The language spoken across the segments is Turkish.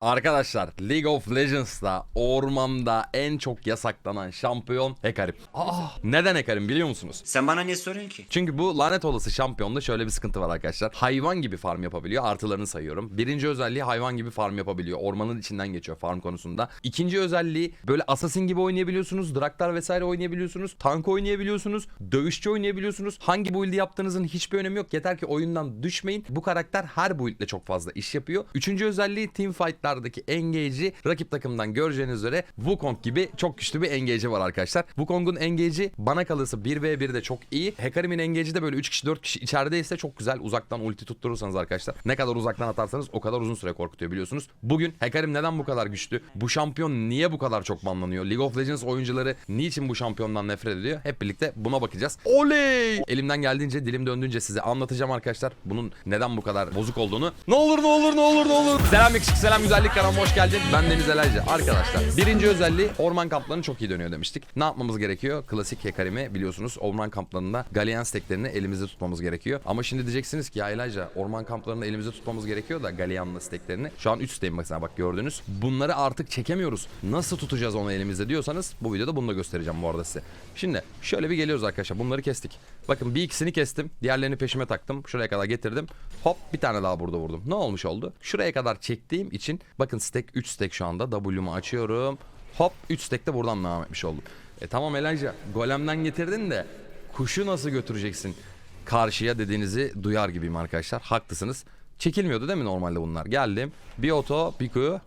Arkadaşlar League of Legends'ta ormanda en çok yasaklanan şampiyon Hekarim. Aa, neden Hekarim biliyor musunuz? Sen bana niye soruyorsun ki? Çünkü bu lanet olası şampiyonda şöyle bir sıkıntı var arkadaşlar. Hayvan gibi farm yapabiliyor. Artılarını sayıyorum. Birinci özelliği hayvan gibi farm yapabiliyor. Ormanın içinden geçiyor farm konusunda. İkinci özelliği böyle assassin gibi oynayabiliyorsunuz. Draktar vesaire oynayabiliyorsunuz. Tank oynayabiliyorsunuz. Dövüşçü oynayabiliyorsunuz. Hangi build'i yaptığınızın hiçbir önemi yok. Yeter ki oyundan düşmeyin. Bu karakter her build'le çok fazla iş yapıyor. Üçüncü özelliği team fight'lardaki engage'i rakip takımdan göreceğiniz üzere Wukong gibi çok güçlü bir engage'i var arkadaşlar. Wukong'un engage'i bana kalırsa 1v1'de çok iyi. Hekarim'in engage'i de böyle 3 kişi 4 kişi içerideyse çok güzel. Uzaktan ulti tutturursanız arkadaşlar. Ne kadar uzaktan atarsanız o kadar uzun süre korkutuyor biliyorsunuz. Bugün Hekarim neden bu kadar güçlü? Bu şampiyon niye bu kadar çok banlanıyor? League of Legends oyuncuları niçin bu şampiyondan nefret ediyor? Hep birlikte buna bakacağız. Oley! Elimden geldiğince, dilim döndüğünce size anlatacağım arkadaşlar. Bunun neden bu kadar bozuk olduğunu. Ne olur ne olur ne olur ne olur. Selam yakışık selam güzellik kanalıma hoş geldin. Ben Deniz Elaycı. Arkadaşlar birinci özelliği orman kamplarını çok iyi dönüyor demiştik. Ne yapmamız gerekiyor? Klasik Hekarimi biliyorsunuz orman kamplarında Galleon steklerini elimizde tutmamız gerekiyor. Ama şimdi diyeceksiniz ki ya Elaycı orman kamplarını elimizde tutmamız gerekiyor da Galleon'la steklerini. Şu an 3 steyim mesela bak gördünüz. Bunları artık çekemiyoruz. Nasıl tutacağız onu elimizde diyorsanız bu videoda bunu da göstereceğim bu arada size. Şimdi şöyle bir geliyoruz arkadaşlar. Bunları kestik. Bakın bir ikisini kestim. Diğerlerini peşime taktım. Şuraya kadar getirdim. Hop bir tane daha burada vurdum. Ne olmuş oldu? Şuraya kadar çektiğim için bakın stack 3 stack şu anda. W'mu açıyorum. Hop 3 stack de buradan devam etmiş oldum. E tamam Elijah. Golemden getirdin de kuşu nasıl götüreceksin? Karşıya dediğinizi duyar gibiyim arkadaşlar. Haklısınız. Çekilmiyordu değil mi normalde bunlar? Geldim. Bir oto, bir Q.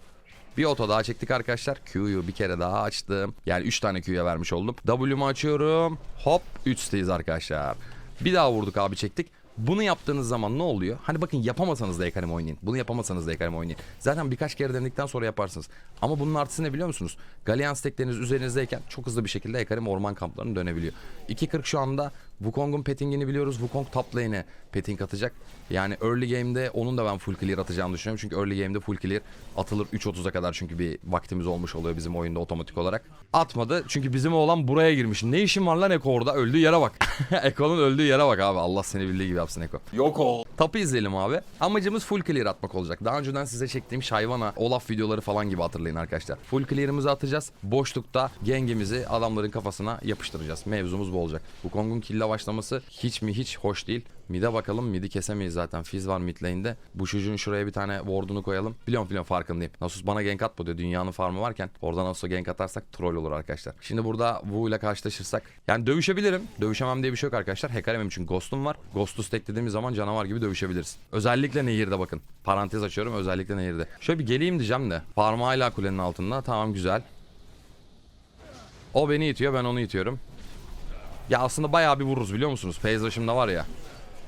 Bir oto daha çektik arkadaşlar. Q'yu bir kere daha açtım. Yani 3 tane Q'ya vermiş oldum. W'mu açıyorum. Hop 3'teyiz arkadaşlar. Bir daha vurduk abi çektik. Bunu yaptığınız zaman ne oluyor? Hani bakın yapamasanız da Ekarim oynayın. Bunu yapamasanız da Ekarim oynayın. Zaten birkaç kere denedikten sonra yaparsınız. Ama bunun artısı ne biliyor musunuz? Galleon stekleriniz üzerinizdeyken çok hızlı bir şekilde Ekarim orman kamplarına dönebiliyor. 2.40 şu anda Wukong'un pettingini biliyoruz. Wukong top lane'e petting atacak. Yani early game'de onun da ben full clear atacağını düşünüyorum. Çünkü early game'de full clear atılır 3.30'a kadar çünkü bir vaktimiz olmuş oluyor bizim oyunda otomatik olarak. Atmadı çünkü bizim oğlan buraya girmiş. Ne işin var lan Eko orada? Öldüğü yere bak. Eko'nun öldüğü yere bak abi. Allah seni bildiği gibi yapsın Eko. Yok o. Tapı izleyelim abi. Amacımız full clear atmak olacak. Daha önceden size çektiğim Şayvana, Olaf videoları falan gibi hatırlayın arkadaşlar. Full clear'ımızı atacağız. Boşlukta gengimizi adamların kafasına yapıştıracağız. Mevzumuz bu olacak. Bu Kong'un kill'e başlaması hiç mi hiç hoş değil. Mid'e bakalım. Mid'i kesemeyiz zaten. Fizz var mid lane'de. Bu çocuğun şuraya bir tane ward'unu koyalım. Biliyorum biliyorum farkındayım. Nasus bana gank atma diyor. Dünyanın farmı varken. Oradan Nasus'a gank atarsak troll olur arkadaşlar. Şimdi burada Wu ile karşılaşırsak. Yani dövüşebilirim. Dövüşemem diye bir şey yok arkadaşlar. Hekarim'im için Ghost'um var. Ghost'u stacklediğimiz zaman canavar gibi dövüşebiliriz. Özellikle nehirde bakın. Parantez açıyorum. Özellikle nehirde. Şöyle bir geleyim diyeceğim de. Farmı hala kulenin altında. Tamam güzel. O beni itiyor. Ben onu itiyorum. Ya aslında bayağı bir vururuz biliyor musunuz? Rush'ımda var ya.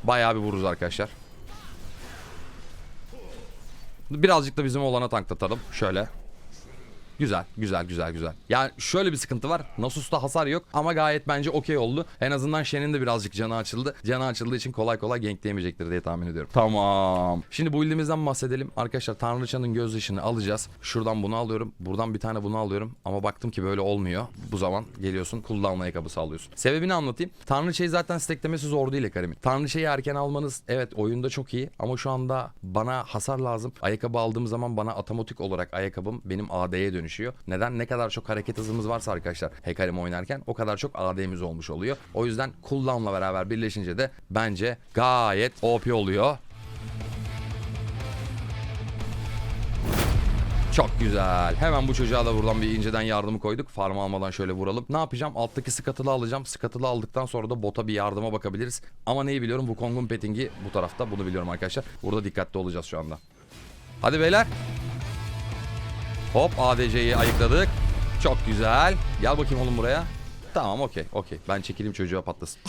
Bayağı bir vururuz arkadaşlar. Birazcık da bizim olana tanklatalım. Şöyle. Güzel, güzel, güzel, güzel. Yani şöyle bir sıkıntı var. Nasus'ta hasar yok ama gayet bence okey oldu. En azından Shen'in de birazcık canı açıldı. Canı açıldığı için kolay kolay gankleyemeyecektir diye tahmin ediyorum. Tamam. Şimdi bu build'imizden bahsedelim. Arkadaşlar Tanrıçanın göz ışını alacağız. Şuradan bunu alıyorum. Buradan bir tane bunu alıyorum. Ama baktım ki böyle olmuyor. Bu zaman geliyorsun cooldown ayakkabısı alıyorsun. Sebebini anlatayım. Tanrıçayı zaten stacklemesi zor değil Ekarim'in. Tanrıçayı erken almanız evet oyunda çok iyi ama şu anda bana hasar lazım. Ayakkabı aldığım zaman bana otomatik olarak ayakkabım benim AD'ye dönüşüyor. Neden? Ne kadar çok hareket hızımız varsa arkadaşlar Hekarim oynarken o kadar çok AD'miz olmuş oluyor. O yüzden cooldown'la beraber birleşince de bence gayet OP oluyor. Çok güzel. Hemen bu çocuğa da buradan bir inceden yardımı koyduk. Farm almadan şöyle vuralım. Ne yapacağım? Alttaki skatılı alacağım. Skatılı aldıktan sonra da bota bir yardıma bakabiliriz. Ama neyi biliyorum? Bu Kong'un pettingi bu tarafta. Bunu biliyorum arkadaşlar. Burada dikkatli olacağız şu anda. Hadi beyler. Hop ADC'yi ayıkladık. Çok güzel. Gel bakayım oğlum buraya. Tamam okey okey. Ben çekileyim çocuğa patlasın.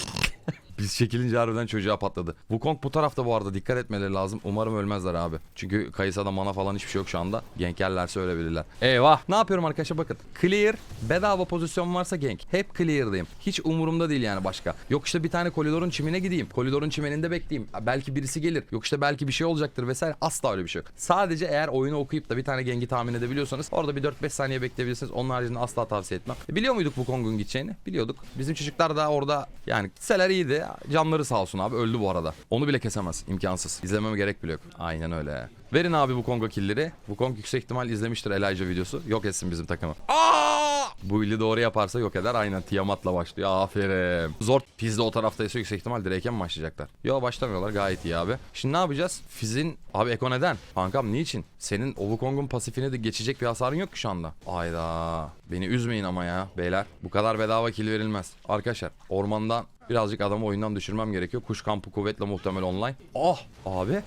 Biz çekilince harbiden çocuğa patladı. Wukong bu tarafta bu arada dikkat etmeleri lazım. Umarım ölmezler abi. Çünkü Kayısa'da mana falan hiçbir şey yok şu anda. Gank yerlerse ölebilirler. Eyvah. Ne yapıyorum arkadaşlar bakın. Clear. Bedava pozisyon varsa gank. Hep clear'dayım. Hiç umurumda değil yani başka. Yok işte bir tane koridorun çimine gideyim. Koridorun çimeninde bekleyeyim. Belki birisi gelir. Yok işte belki bir şey olacaktır vesaire. Asla öyle bir şey yok. Sadece eğer oyunu okuyup da bir tane gengi tahmin edebiliyorsanız orada bir 4-5 saniye bekleyebilirsiniz. Onun haricinde asla tavsiye etmem. E, biliyor muyduk bu Kong'un gideceğini? Biliyorduk. Bizim çocuklar da orada yani gitseler iyiydi canları sağ olsun abi. Öldü bu arada. Onu bile kesemez. imkansız. İzlememe gerek bile yok. Aynen öyle. Verin abi bu Kongo killleri. Bu Kong yüksek ihtimal izlemiştir Elijah videosu. Yok etsin bizim takımı. Aa! Bu illi doğru yaparsa yok eder. Aynen Tiamat'la başlıyor. Aferin. Zor Fiz'de o taraftaysa yüksek ihtimal Drake'e mi başlayacaklar? Yok başlamıyorlar. Gayet iyi abi. Şimdi ne yapacağız? Fiz'in... Abi Eko neden? Kankam niçin? Senin o Wukong'un pasifine de geçecek bir hasarın yok ki şu anda. Ayda. Beni üzmeyin ama ya beyler. Bu kadar bedava kill verilmez. Arkadaşlar ormandan birazcık adamı oyundan düşürmem gerekiyor. Kuş kampı kuvvetle muhtemel online. Oh abi.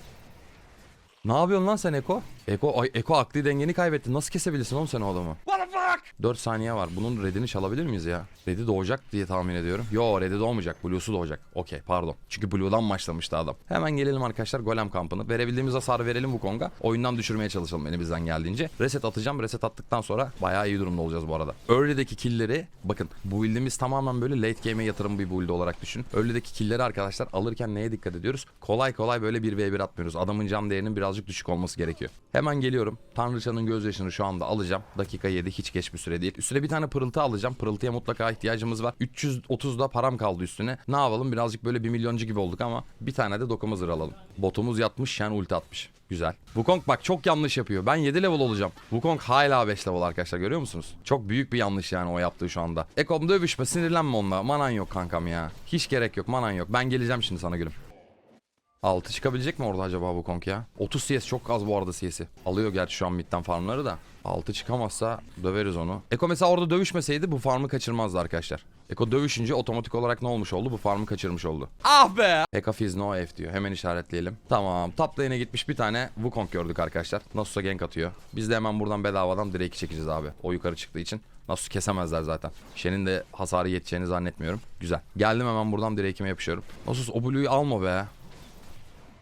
Ne yapıyorsun lan sen Eko? Eko, ay, Eko akli dengeni kaybettin. Nasıl kesebilirsin oğlum sen o adamı? What the fuck? 4 saniye var. Bunun redini çalabilir miyiz ya? Redi doğacak diye tahmin ediyorum. Yo redi doğmayacak. Blue'su doğacak. Okey pardon. Çünkü Blue'dan başlamıştı adam. Hemen gelelim arkadaşlar Golem kampını. Verebildiğimiz hasar verelim bu konga. Oyundan düşürmeye çalışalım elimizden geldiğince. Reset atacağım. Reset attıktan sonra bayağı iyi durumda olacağız bu arada. Early'deki killleri bakın bu build'imiz tamamen böyle late game'e yatırım bir build olarak düşün. Early'deki killleri arkadaşlar alırken neye dikkat ediyoruz? Kolay kolay böyle 1v1 atmıyoruz. Adamın can değerinin birazcık düşük olması gerekiyor. Hemen geliyorum. Tanrıçanın gözyaşını şu anda alacağım. Dakika 7 hiç geç bir süre değil. Üstüne bir tane pırıltı alacağım. Pırıltıya mutlaka ihtiyacımız var. 330 da param kaldı üstüne. Ne yapalım birazcık böyle bir milyoncu gibi olduk ama bir tane de dokuma zırh alalım. Botumuz yatmış Shen ulti atmış. Güzel. Wukong bak çok yanlış yapıyor. Ben 7 level olacağım. Wukong hala 5 level arkadaşlar görüyor musunuz? Çok büyük bir yanlış yani o yaptığı şu anda. Ekom dövüşme sinirlenme onunla. Manan yok kankam ya. Hiç gerek yok manan yok. Ben geleceğim şimdi sana gülüm. 6 çıkabilecek mi orada acaba bu Kong ya? 30 CS çok az bu arada CS'i. Alıyor gerçi şu an midden farmları da. 6 çıkamazsa döveriz onu. Eko mesela orada dövüşmeseydi bu farmı kaçırmazdı arkadaşlar. Eko dövüşünce otomatik olarak ne olmuş oldu? Bu farmı kaçırmış oldu. Ah be! Eka Fizz no F diyor. Hemen işaretleyelim. Tamam. Top lane'e gitmiş bir tane Wukong gördük arkadaşlar. Nasus'a gank atıyor. Biz de hemen buradan bedavadan Drake'i çekeceğiz abi. O yukarı çıktığı için. Nasus kesemezler zaten. Shen'in de hasarı yeteceğini zannetmiyorum. Güzel. Geldim hemen buradan Drake'ime yapışıyorum. Nasus o Blue'yu alma be.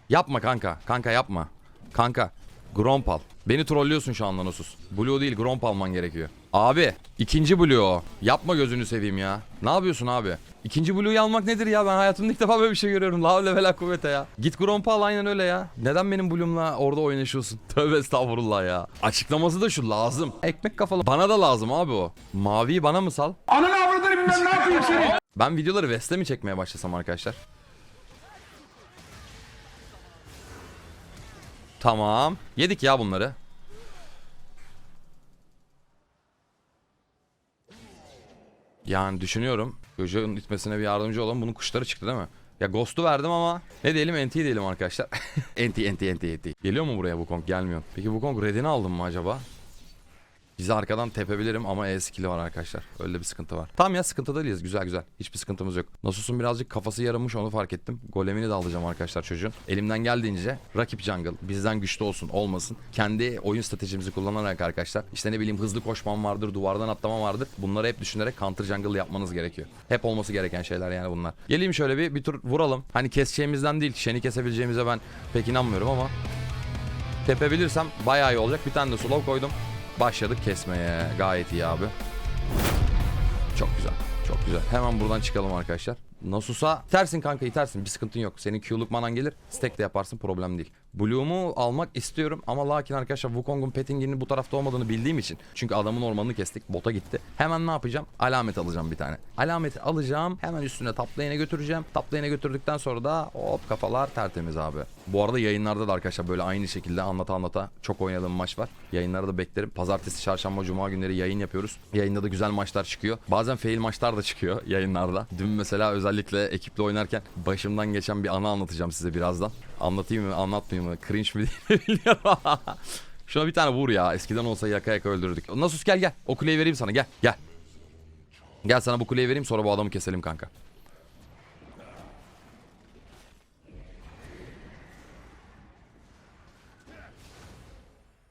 Yapma kanka. Kanka yapma. Kanka. Gromp al. Beni trollüyorsun şu anda Nasus. Blue değil Gromp alman gerekiyor. Abi ikinci Blue o. Yapma gözünü seveyim ya. Ne yapıyorsun abi? İkinci Blue'yu almak nedir ya? Ben hayatımda ilk defa böyle bir şey görüyorum. La havle ve la kuvvete ya. Git Gromp'u al aynen öyle ya. Neden benim Blue'umla orada oynaşıyorsun? Tövbe estağfurullah ya. Açıklaması da şu lazım. Ekmek kafalı. Bana da lazım abi o. Maviyi bana mı sal? Ananı avradını bilmem ne yapayım seni. Ben videoları Vest'e mi çekmeye başlasam arkadaşlar? Tamam. Yedik ya bunları. Yani düşünüyorum. Çocuğun itmesine bir yardımcı olan bunun kuşları çıktı değil mi? Ya Ghost'u verdim ama ne diyelim NT diyelim arkadaşlar. NT NT NT NT. Geliyor mu buraya bu Kong? Gelmiyor. Peki bu Kong redini aldım mı acaba? Bizi arkadan tepebilirim ama E skill'i var arkadaşlar. Öyle bir sıkıntı var. Tamam ya sıkıntı değiliz. Güzel güzel. Hiçbir sıkıntımız yok. Nasus'un birazcık kafası yarılmış onu fark ettim. Golemini de alacağım arkadaşlar çocuğun. Elimden geldiğince rakip jungle bizden güçlü olsun olmasın. Kendi oyun stratejimizi kullanarak arkadaşlar. işte ne bileyim hızlı koşmam vardır, duvardan atlama vardır. Bunları hep düşünerek counter jungle yapmanız gerekiyor. Hep olması gereken şeyler yani bunlar. Geleyim şöyle bir bir tur vuralım. Hani keseceğimizden değil, Shen'i kesebileceğimize ben pek inanmıyorum ama tepebilirsem bayağı iyi olacak. Bir tane de slow koydum. Başladık kesmeye. Gayet iyi abi. Çok güzel. Çok güzel. Hemen buradan çıkalım arkadaşlar. Nasus'a itersin kanka itersin. Bir sıkıntın yok. Senin Q'luk manan gelir. Stack de yaparsın. Problem değil. Blue'umu almak istiyorum ama lakin arkadaşlar Wukong'un Petting'inin bu tarafta olmadığını bildiğim için. Çünkü adamın ormanını kestik. Bota gitti. Hemen ne yapacağım? Alamet alacağım bir tane. Alameti alacağım. Hemen üstüne top götüreceğim. Top götürdükten sonra da hop kafalar tertemiz abi. Bu arada yayınlarda da arkadaşlar böyle aynı şekilde anlata anlata çok oynadığım maç var. Yayınları da beklerim. Pazartesi, çarşamba, cuma günleri yayın yapıyoruz. Yayında da güzel maçlar çıkıyor. Bazen fail maçlar da çıkıyor yayınlarda. Dün mesela özellikle ekiple oynarken başımdan geçen bir anı anlatacağım size birazdan. Anlatayım mı anlatmayayım mı? Cringe mi diye bilmiyorum. Şuna bir tane vur ya. Eskiden olsa yaka yaka öldürdük. Nasus gel gel. O kuleyi vereyim sana gel gel. Gel sana bu kuleyi vereyim sonra bu adamı keselim kanka.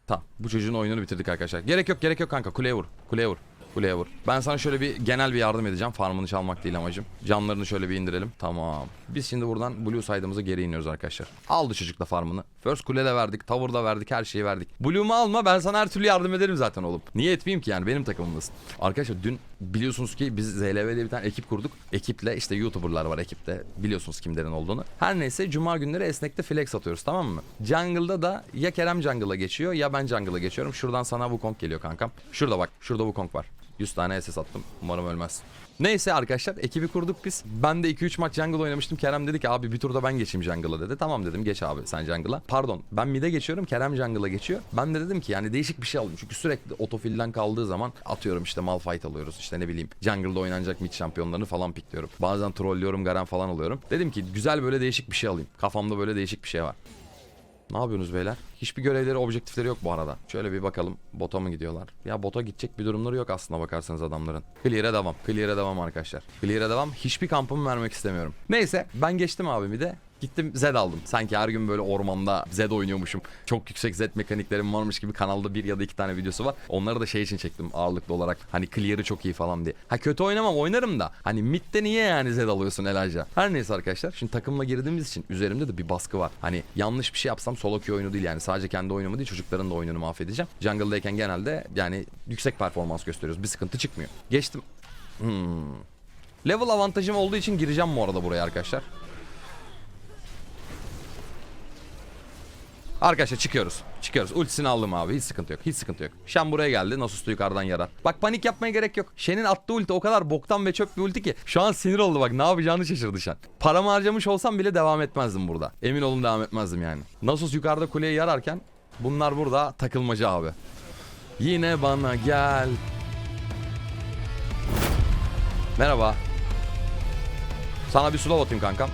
Tamam. Bu çocuğun oyununu bitirdik arkadaşlar. Gerek yok gerek yok kanka. Kuleye vur. Kuleye vur. Kuleye vur. Ben sana şöyle bir genel bir yardım edeceğim. Farmını çalmak değil amacım. Canlarını şöyle bir indirelim. Tamam. Biz şimdi buradan Blue side'ımıza geri iniyoruz arkadaşlar. Aldı çocuk da farmını. First kule de verdik. Tower da verdik. Her şeyi verdik. Blue'umu alma. Ben sana her türlü yardım ederim zaten oğlum. Niye etmeyeyim ki yani? Benim takımımdasın. Arkadaşlar dün biliyorsunuz ki biz ZLV bir tane ekip kurduk. Ekiple işte YouTuber'lar var ekipte. Biliyorsunuz kimlerin olduğunu. Her neyse cuma günleri esnekte flex atıyoruz tamam mı? Jungle'da da ya Kerem Jungle'a geçiyor ya ben Jungle'a geçiyorum. Şuradan sana Wukong geliyor kankam. Şurada bak. Şurada Wukong var. 100 tane SS attım. Umarım ölmez. Neyse arkadaşlar ekibi kurduk biz. Ben de 2-3 maç jungle oynamıştım. Kerem dedi ki abi bir turda ben geçeyim jungle'a dedi. Tamam dedim geç abi sen jungle'a. Pardon ben mid'e geçiyorum Kerem jungle'a geçiyor. Ben de dedim ki yani değişik bir şey alayım. Çünkü sürekli otofilden kaldığı zaman atıyorum işte Malphite alıyoruz. işte ne bileyim jungle'da oynanacak mid şampiyonlarını falan pikliyorum. Bazen trollüyorum Garen falan alıyorum. Dedim ki güzel böyle değişik bir şey alayım. Kafamda böyle değişik bir şey var. Ne yapıyorsunuz beyler? Hiçbir görevleri, objektifleri yok bu arada. Şöyle bir bakalım. Bota mı gidiyorlar? Ya bota gidecek bir durumları yok aslında bakarsanız adamların. Clear'e devam. Clear'e devam arkadaşlar. Clear'e devam. Hiçbir kampımı vermek istemiyorum. Neyse ben geçtim abimi de. Gittim Zed aldım. Sanki her gün böyle ormanda Zed oynuyormuşum. Çok yüksek Zed mekaniklerim varmış gibi kanalda bir ya da iki tane videosu var. Onları da şey için çektim ağırlıklı olarak. Hani clear'ı çok iyi falan diye. Ha kötü oynamam oynarım da. Hani midde niye yani Zed alıyorsun Elijah? Her neyse arkadaşlar. Şimdi takımla girdiğimiz için üzerimde de bir baskı var. Hani yanlış bir şey yapsam solo queue oyunu değil yani. Sadece kendi oyunumu değil çocukların da oyununu mahvedeceğim. Jungle'dayken genelde yani yüksek performans gösteriyoruz. Bir sıkıntı çıkmıyor. Geçtim. Hmm. Level avantajım olduğu için gireceğim bu arada buraya arkadaşlar. Arkadaşlar çıkıyoruz. Çıkıyoruz. Ultisini aldım abi. Hiç sıkıntı yok. Hiç sıkıntı yok. Shen buraya geldi. Nasus'ta yukarıdan yarar. Bak panik yapmaya gerek yok. Shen'in attığı ulti o kadar boktan ve çöp bir ulti ki. Şu an sinir oldu bak. Ne yapacağını şaşırdı Shen. Paramı harcamış olsam bile devam etmezdim burada. Emin olun devam etmezdim yani. Nasus yukarıda kuleyi yararken bunlar burada takılmacı abi. Yine bana gel. Merhaba. Sana bir slow atayım kankam.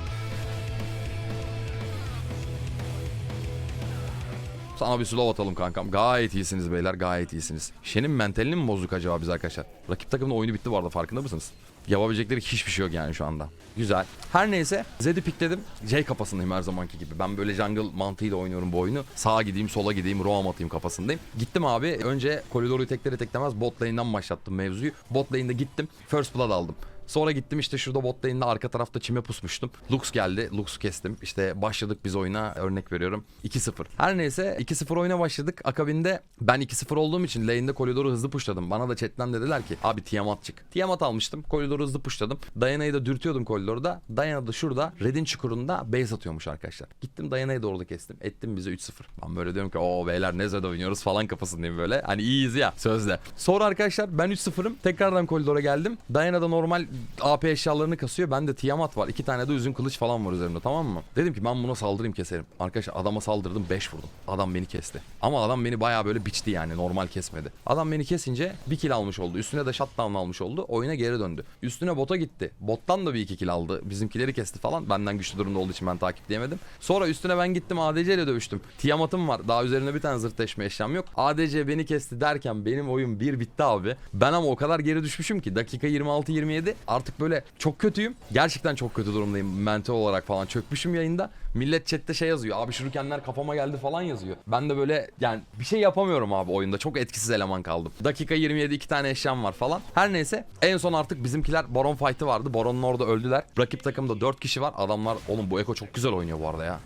Sana bir slow atalım kankam. Gayet iyisiniz beyler gayet iyisiniz. Shen'in mentalini mi bozduk acaba biz arkadaşlar? Rakip takımın oyunu bitti bu arada farkında mısınız? Yapabilecekleri hiçbir şey yok yani şu anda. Güzel. Her neyse Zed'i pikledim. J kafasındayım her zamanki gibi. Ben böyle jungle mantığıyla oynuyorum bu oyunu. Sağa gideyim sola gideyim roam atayım kafasındayım. Gittim abi önce koridoru tekleri teklemez bot lane'den başlattım mevzuyu. Bot lane'de gittim. First blood aldım. Sonra gittim işte şurada bot lane'de arka tarafta çime pusmuştum. Lux geldi. Lux'u kestim. İşte başladık biz oyuna. Örnek veriyorum. 2-0. Her neyse 2-0 oyuna başladık. Akabinde ben 2-0 olduğum için lane'de koridoru hızlı pushladım. Bana da chatten dediler ki abi Tiamat çık. Tiamat almıştım. Koridoru hızlı pushladım. Diana'yı da dürtüyordum koridorda. Diana da şurada Red'in çukurunda base atıyormuş arkadaşlar. Gittim Diana'yı da orada kestim. Ettim bize 3-0. Ben böyle diyorum ki o beyler ne zed oynuyoruz falan kafasındayım böyle. Hani iyiyiz ya sözde. Sonra arkadaşlar ben 3-0'ım. Tekrardan koridora geldim. Diana da normal AP eşyalarını kasıyor. Bende Tiamat var. iki tane de üzüm kılıç falan var üzerimde tamam mı? Dedim ki ben buna saldırayım keserim. Arkadaşlar adama saldırdım 5 vurdum. Adam beni kesti. Ama adam beni bayağı böyle biçti yani normal kesmedi. Adam beni kesince bir kill almış oldu. Üstüne de shutdown almış oldu. Oyuna geri döndü. Üstüne bota gitti. Bottan da bir iki kill aldı. Bizimkileri kesti falan. Benden güçlü durumda olduğu için ben takipleyemedim. Sonra üstüne ben gittim ADC ile dövüştüm. Tiamat'ım var. Daha üzerinde bir tane zırtleşme eşyam yok. ADC beni kesti derken benim oyun bir bitti abi. Ben ama o kadar geri düşmüşüm ki dakika 26-27 artık böyle çok kötüyüm. Gerçekten çok kötü durumdayım mental olarak falan çökmüşüm yayında. Millet chatte şey yazıyor. Abi şurukenler kafama geldi falan yazıyor. Ben de böyle yani bir şey yapamıyorum abi oyunda. Çok etkisiz eleman kaldım. Dakika 27 iki tane eşyam var falan. Her neyse en son artık bizimkiler Baron fight'ı vardı. Baron'un orada öldüler. Rakip takımda 4 kişi var. Adamlar oğlum bu Eko çok güzel oynuyor bu arada ya.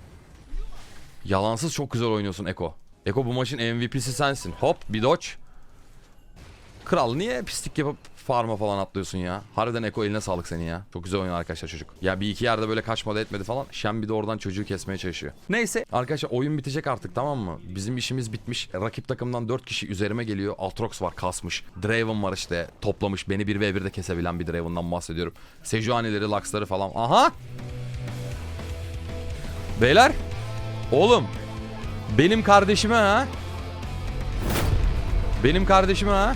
Yalansız çok güzel oynuyorsun Eko. Eko bu maçın MVP'si sensin. Hop bir dodge. Kral niye pislik yapıp farma falan atlıyorsun ya? Harbiden Eko eline sağlık senin ya. Çok güzel oynuyor arkadaşlar çocuk. Ya bir iki yerde böyle kaçmadı etmedi falan. Şen bir de oradan çocuğu kesmeye çalışıyor. Neyse arkadaşlar oyun bitecek artık tamam mı? Bizim işimiz bitmiş. Rakip takımdan 4 kişi üzerime geliyor. Altrox var kasmış. Draven var işte toplamış. Beni 1v1'de kesebilen bir Draven'dan bahsediyorum. Sejuanileri, Lux'ları falan. Aha! Beyler! Oğlum! Benim kardeşime ha? Benim kardeşime ha?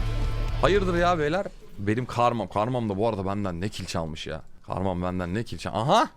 Hayırdır ya beyler? Benim karmam. Karmam da bu arada benden ne kil çalmış ya. Karmam benden ne kil çalmış. Aha!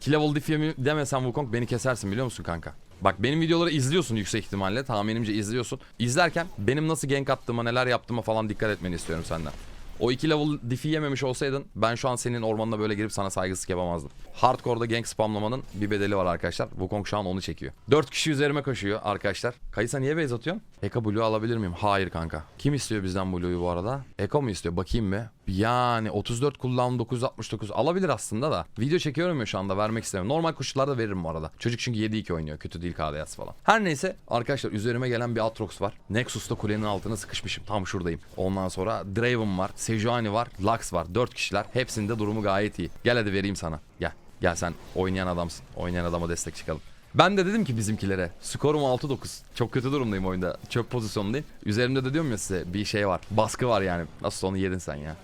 Kill level diff'e demesen Wukong beni kesersin biliyor musun kanka? Bak benim videoları izliyorsun yüksek ihtimalle. Tahminimce izliyorsun. İzlerken benim nasıl gank attığıma neler yaptığıma falan dikkat etmeni istiyorum senden. O iki level diff'i yememiş olsaydın ben şu an senin ormanına böyle girip sana saygısızlık yapamazdım. Hardcore'da gank spamlamanın bir bedeli var arkadaşlar. Wukong şu an onu çekiyor. 4 kişi üzerime koşuyor arkadaşlar. Kayısa niye base atıyorsun? Eka Blue alabilir miyim? Hayır kanka. Kim istiyor bizden Blue'yu bu arada? Eko mu istiyor? Bakayım mı? Yani 34 kullan 969 alabilir aslında da. Video çekiyorum ya şu anda vermek istemiyorum. Normal koşullarda veririm bu arada. Çocuk çünkü 7-2 oynuyor. Kötü değil KDS falan. Her neyse arkadaşlar üzerime gelen bir Atrox var. Nexus'ta kulenin altına sıkışmışım. Tam şuradayım. Ondan sonra Draven var. Sejuani var. Lux var. 4 kişiler. Hepsinde durumu gayet iyi. Gel hadi vereyim sana. Gel. Gel sen oynayan adamsın. Oynayan adama destek çıkalım. Ben de dedim ki bizimkilere skorum 6-9. Çok kötü durumdayım oyunda. Çöp pozisyondayım. Üzerimde de diyorum ya size bir şey var. Baskı var yani. Nasıl onu yedin sen ya.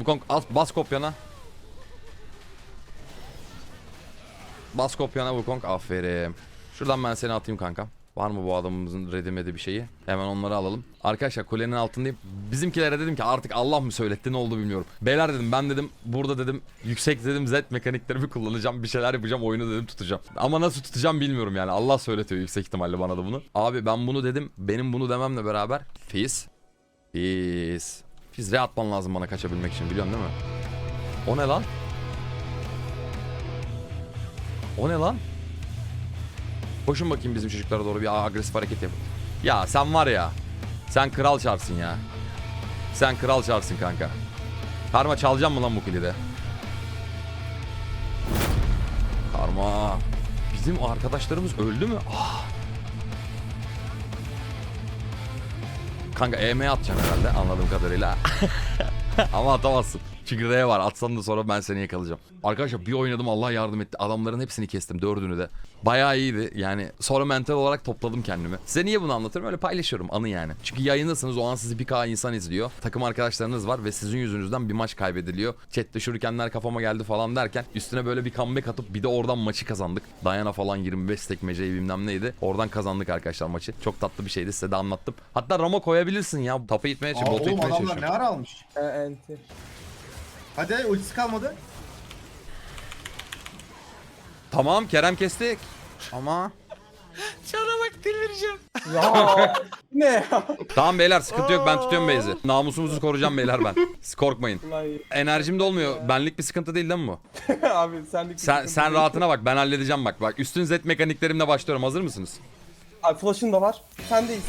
Bu konk az bas kopyana. Bas kopyana bu konk aferin. Şuradan ben seni atayım kanka. Var mı bu adamımızın redimedi bir şeyi? Hemen onları alalım. Arkadaşlar kulenin altındayım. Bizimkilere dedim ki artık Allah mı söyletti ne oldu bilmiyorum. Beyler dedim ben dedim burada dedim yüksek dedim Z mekaniklerimi kullanacağım. Bir şeyler yapacağım oyunu dedim tutacağım. Ama nasıl tutacağım bilmiyorum yani. Allah söyletiyor yüksek ihtimalle bana da bunu. Abi ben bunu dedim. Benim bunu dememle beraber Fizz. Fizz. Fizz re atman lazım bana kaçabilmek için biliyorsun değil mi? O ne lan? O ne lan? Koşun bakayım bizim çocuklara doğru bir agresif hareket yapın. Ya sen var ya. Sen kral çarsın ya. Sen kral çarsın kanka. Karma çalacağım mı lan bu kilidi? Karma. Bizim arkadaşlarımız öldü mü? Ah. Kanka EM atacaksın herhalde anladığım kadarıyla. Ama atamazsın. Çünkü R var. Atsan da sonra ben seni yakalayacağım. Arkadaşlar bir oynadım Allah yardım etti. Adamların hepsini kestim. Dördünü de. Bayağı iyiydi. Yani sonra mental olarak topladım kendimi. Size niye bunu anlatırım? Öyle paylaşıyorum anı yani. Çünkü yayındasınız. O an sizi bir K insan izliyor. Takım arkadaşlarınız var ve sizin yüzünüzden bir maç kaybediliyor. Chat'te şurikenler kafama geldi falan derken üstüne böyle bir comeback atıp bir de oradan maçı kazandık. Dayana falan 25 tekmeceyi bilmem neydi. Oradan kazandık arkadaşlar maçı. Çok tatlı bir şeydi size de anlattım. Hatta Ramo koyabilirsin ya. Tapa itmeye Aa, çalışıyorum. Botu oğlum itmeye ne ara almış? E, enti. Hadi ultisi kalmadı. Tamam Kerem kestik. Ama Çana bak delireceğim. Ya ne ya? Tamam beyler sıkıntı yok ben tutuyorum Beyzi. Namusumuzu koruyacağım beyler ben. Siz korkmayın. Ulan. Enerjim de olmuyor. Benlik bir sıkıntı değil değil mi bu? abi senlik bir Sen, sıkıntı sen rahatına bak ben halledeceğim bak. Bak üstün Z mekaniklerimle başlıyorum. Hazır mısınız? Abi flash'ın da var. Sendeyiz.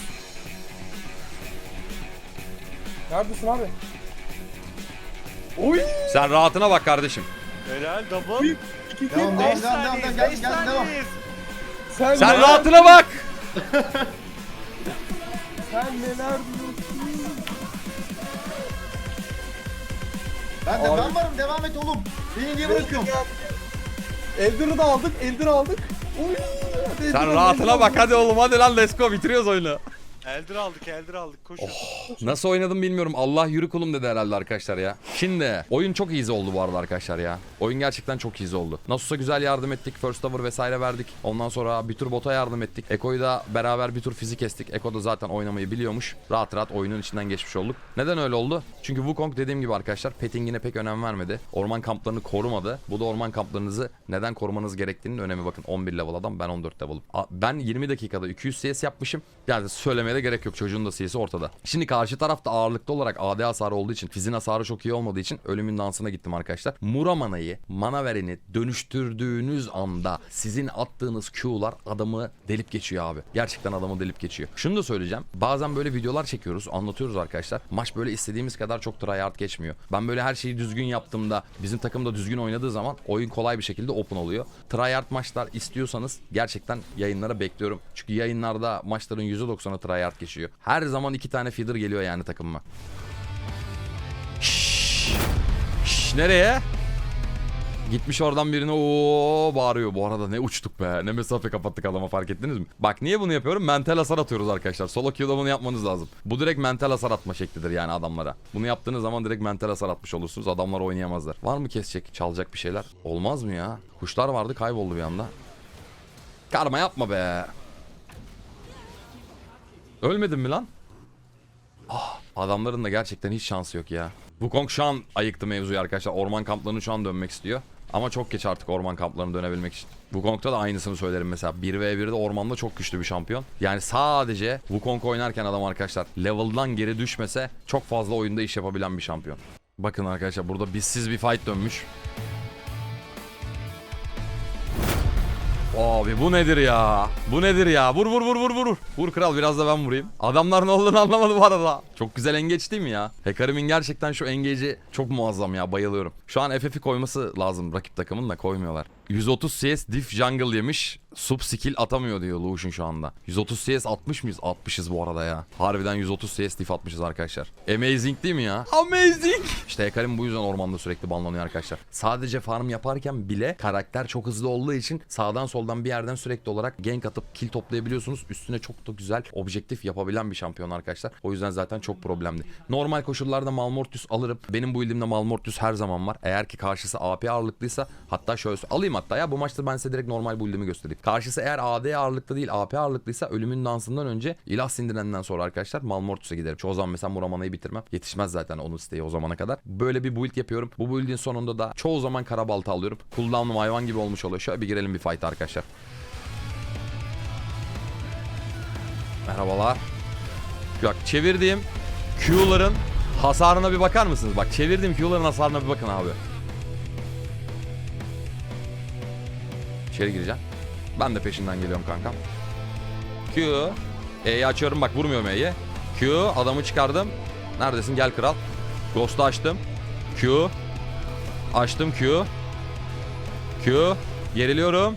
Neredesin abi? Oy! Sen rahatına bak kardeşim. Helal double. İki. Devam, devam, devam, devam, devam, gel, gel, devam. Sen, Sen neler- rahatına bak. Sen neler diyorsun? Ben de Abi. ben varım devam et oğlum. Beni niye bırakıyorsun? Eldir'i de aldık. Eldir aldık. Oy! Sen rahatına bak hadi oğlum hadi lan let's go bitiriyoruz oyunu. Eldir aldık eldir aldık koşun. Nasıl oynadım bilmiyorum. Allah yürü kulum dedi herhalde arkadaşlar ya. Şimdi oyun çok easy oldu bu arada arkadaşlar ya. Oyun gerçekten çok easy oldu. Nasus'a güzel yardım ettik. First Tower vesaire verdik. Ondan sonra bir tur bota yardım ettik. Eko'yu da beraber bir tur fizik kestik. Eko da zaten oynamayı biliyormuş. Rahat rahat oyunun içinden geçmiş olduk. Neden öyle oldu? Çünkü Wukong dediğim gibi arkadaşlar pettingine pek önem vermedi. Orman kamplarını korumadı. Bu da orman kamplarınızı neden korumanız gerektiğinin önemi bakın. 11 level adam ben 14 level'ım. Ben 20 dakikada 200 CS yapmışım. Yani söylemeye de gerek yok. Çocuğun da CS'i ortada. Şimdi karşı tarafta ağırlıklı olarak AD hasarı olduğu için, fizin hasarı çok iyi olmadığı için ölümün dansına gittim arkadaşlar. Muramana'yı, mana vereni dönüştürdüğünüz anda sizin attığınız Q'lar adamı delip geçiyor abi. Gerçekten adamı delip geçiyor. Şunu da söyleyeceğim. Bazen böyle videolar çekiyoruz, anlatıyoruz arkadaşlar. Maç böyle istediğimiz kadar çok tryhard geçmiyor. Ben böyle her şeyi düzgün yaptığımda, bizim takım da düzgün oynadığı zaman oyun kolay bir şekilde open oluyor. Tryhard maçlar istiyorsanız gerçekten yayınlara bekliyorum. Çünkü yayınlarda maçların %90'ı tryhard geçiyor. Her zaman iki tane feeder geliyor yani takımıma. Şşş. Şşş, nereye? Gitmiş oradan birine o bağırıyor. Bu arada ne uçtuk be. Ne mesafe kapattık adama fark ettiniz mi? Bak niye bunu yapıyorum? Mental hasar atıyoruz arkadaşlar. Solo queue'da bunu yapmanız lazım. Bu direkt mental hasar atma şeklidir yani adamlara. Bunu yaptığınız zaman direkt mental hasar atmış olursunuz. Adamlar oynayamazlar. Var mı kesecek, çalacak bir şeyler? Olmaz mı ya? Kuşlar vardı kayboldu bir anda. Karma yapma be. Ölmedin mi lan? Ah, adamların da gerçekten hiç şansı yok ya. Wukong şu an ayıktı mevzuyu arkadaşlar. Orman kamplarını şu an dönmek istiyor. Ama çok geç artık orman kamplarına dönebilmek için. Wukong'da da aynısını söylerim mesela. 1v1'de ormanda çok güçlü bir şampiyon. Yani sadece Wukong oynarken adam arkadaşlar level'dan geri düşmese çok fazla oyunda iş yapabilen bir şampiyon. Bakın arkadaşlar burada bizsiz bir fight dönmüş. Abi bu nedir ya? Bu nedir ya? Vur vur vur vur vur. Vur kral biraz da ben vurayım. Adamlar ne olduğunu anlamadı bu arada. Çok güzel engeç değil mi ya? Hekarim'in gerçekten şu engeci çok muazzam ya bayılıyorum. Şu an FF'i koyması lazım rakip takımın da koymuyorlar. 130 CS diff jungle yemiş. Sub skill atamıyor diyor Lucian şu anda. 130 CS atmış mıyız? Atmışız bu arada ya. Harbiden 130 CS diff atmışız arkadaşlar. Amazing değil mi ya? Amazing! İşte Hekarim bu yüzden ormanda sürekli banlanıyor arkadaşlar. Sadece farm yaparken bile karakter çok hızlı olduğu için sağdan soldan bir yerden sürekli olarak gank atıp kill toplayabiliyorsunuz. Üstüne çok da güzel objektif yapabilen bir şampiyon arkadaşlar. O yüzden zaten çok problemli. Normal koşullarda Malmortius alırım. Benim bu ildimde Malmortius her zaman var. Eğer ki karşısı AP ağırlıklıysa hatta şöyle alayım hatta ya bu maçta ben size direkt normal bu ildimi göstereyim. Karşısı eğer AD ağırlıklı değil AP ağırlıklıysa ölümün dansından önce ilah sindirenden sonra arkadaşlar Malmortius'a giderim. Çoğu zaman mesela Muramana'yı bitirmem. Yetişmez zaten onun isteği o zamana kadar. Böyle bir build yapıyorum. Bu build'in sonunda da çoğu zaman karabalta alıyorum. Cooldown'um hayvan gibi olmuş oluyor. Şöyle bir girelim bir fight arkadaşlar. Merhabalar. Bak çevirdiğim Q'ların hasarına bir bakar mısınız? Bak çevirdiğim Q'ların hasarına bir bakın abi. İçeri gireceğim. Ben de peşinden geliyorum kankam. Q. E'yi açıyorum bak vurmuyorum E'yi. Q. Adamı çıkardım. Neredesin gel kral. Ghost'u açtım. Q. Açtım Q. Q. Geriliyorum.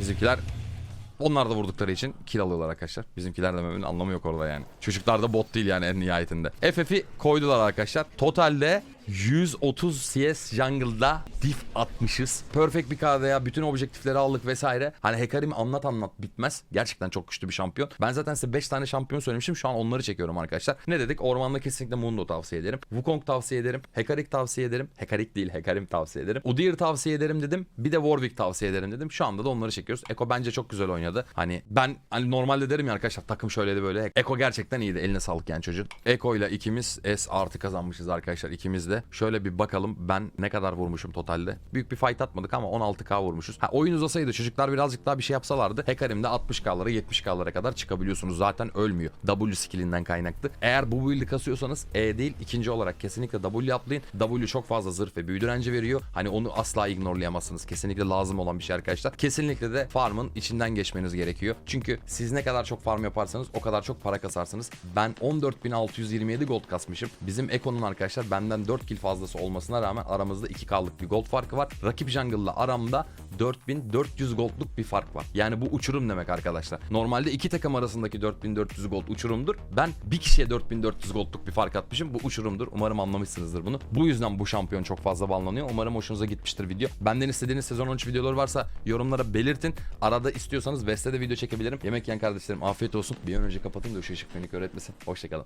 Bizimkiler onlar da vurdukları için kill alıyorlar arkadaşlar. Bizimkiler dememin anlamı yok orada yani. Çocuklar da bot değil yani en nihayetinde. FF'i koydular arkadaşlar. Totalde 130 CS jungle'da diff atmışız. Perfect bir KD'ya bütün objektifleri aldık vesaire. Hani Hekarim'i anlat anlat bitmez. Gerçekten çok güçlü bir şampiyon. Ben zaten size 5 tane şampiyon söylemiştim. Şu an onları çekiyorum arkadaşlar. Ne dedik? Ormanda kesinlikle Mundo tavsiye ederim. Wukong tavsiye ederim. Hekarik tavsiye ederim. Hekarik değil Hekarim tavsiye ederim. Udyr tavsiye ederim dedim. Bir de Warwick tavsiye ederim dedim. Şu anda da onları çekiyoruz. Eko bence çok güzel oynadı. Hani ben hani normalde derim ya arkadaşlar takım şöyleydi böyle. Eko gerçekten iyiydi. Eline sağlık yani çocuğun. Eko ile ikimiz S artı kazanmışız arkadaşlar ikimiz de. Şöyle bir bakalım ben ne kadar vurmuşum totalde. Büyük bir fight atmadık ama 16k vurmuşuz. Ha, oyun uzasaydı çocuklar birazcık daha bir şey yapsalardı. Hekarim'de 60k'lara 70k'lara kadar çıkabiliyorsunuz. Zaten ölmüyor. W skillinden kaynaklı. Eğer bu build'i kasıyorsanız E değil ikinci olarak kesinlikle W atlayın. W çok fazla zırh ve büyü veriyor. Hani onu asla ignorlayamazsınız. Kesinlikle lazım olan bir şey arkadaşlar. Kesinlikle de farmın içinden geçmeniz gerekiyor. Çünkü siz ne kadar çok farm yaparsanız o kadar çok para kasarsınız. Ben 14.627 gold kasmışım. Bizim Eko'nun arkadaşlar benden 4 kill fazlası olmasına rağmen aramızda 2K'lık bir gold farkı var. Rakip jungle'la aramda 4400 goldluk bir fark var. Yani bu uçurum demek arkadaşlar. Normalde iki takım arasındaki 4400 gold uçurumdur. Ben bir kişiye 4400 goldluk bir fark atmışım. Bu uçurumdur. Umarım anlamışsınızdır bunu. Bu yüzden bu şampiyon çok fazla banlanıyor. Umarım hoşunuza gitmiştir video. Benden istediğiniz sezon 13 videoları varsa yorumlara belirtin. Arada istiyorsanız Veste de video çekebilirim. Yemek yiyen kardeşlerim afiyet olsun. Bir an önce kapatın da şu ışık beni kör etmesin. Hoşçakalın.